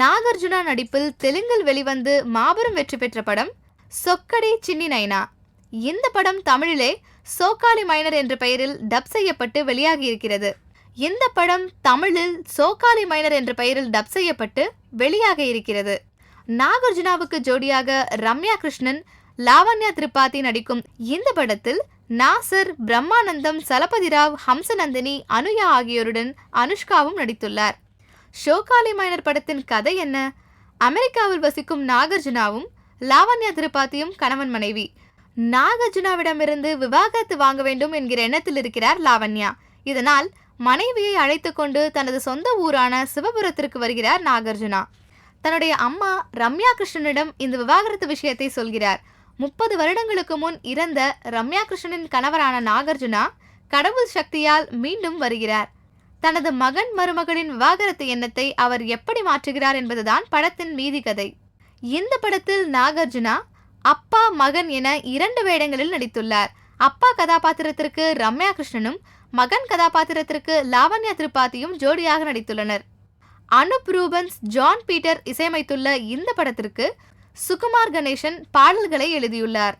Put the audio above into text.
நாகார்ஜுனா நடிப்பில் தெலுங்கில் வெளிவந்து மாபெரும் வெற்றி பெற்ற படம் சொக்கடி சின்னி நைனா. இந்த படம் தமிழிலே சோக்காலி மைனர் என்ற பெயரில் டப் செய்யப்பட்டு வெளியாகியிருக்கிறது. இந்த படம் தமிழில் சோக்காலி மைனர் என்ற பெயரில் டப் செய்யப்பட்டு வெளியாக இருக்கிறது நாகார்ஜுனாவுக்கு ஜோடியாக ரம்யா கிருஷ்ணன் லாவண்யா திரிபாதி நடிக்கும் இந்த படத்தில் நாசர் பிரம்மானந்தம் சலபதிராவ் ஹம்சநந்தினி அனுயா ஆகியோருடன் அனுஷ்காவும் நடித்துள்ளார். ஷோகாலி மைனர் படத்தின் கதை என்ன? அமெரிக்காவில் வசிக்கும் நாகார்ஜுனாவும் லாவண்யா திரிபாத்தியும் கணவன் மனைவி. நாகார்ஜுனாவிடமிருந்து விவாகரத்து வாங்க வேண்டும் என்கிற எண்ணத்தில் இருக்கிறார் லாவண்யா. இதனால் மனைவியை அழைத்து கொண்டு தனது சொந்த ஊரான சிவபுரத்திற்கு வருகிறார் நாகார்ஜுனா. தன்னுடைய அம்மா ரம்யா கிருஷ்ணனிடம் இந்த விவாகரத்து விஷயத்தை சொல்கிறார். முப்பது வருடங்களுக்கு முன் இறந்த ரம்யா கிருஷ்ணனின் கணவரான நாகார்ஜுனா கடவுள் சக்தியால் மீண்டும் வருகிறார். தனது மகன் மருமகளின் விவாகரத்து எண்ணத்தை அவர் எப்படி மாற்றுகிறார் என்பதுதான் படத்தின் மீதி கதை. இந்த படத்தில் நாகார்ஜுனா அப்பா மகன் என இரண்டு வேடங்களில் நடித்துள்ளார். அப்பா கதாபாத்திரத்திற்கு ரம்யா கிருஷ்ணனும் மகன் கதாபாத்திரத்திற்கு லாவண்யா திரிபாதியும் ஜோடியாக நடித்துள்ளனர். அனுப் ரூபன்ஸ் ஜான் பீட்டர் இசையமைத்துள்ள இந்த படத்திற்கு சுகுமார் கணேசன் பாடல்களை எழுதியுள்ளார்.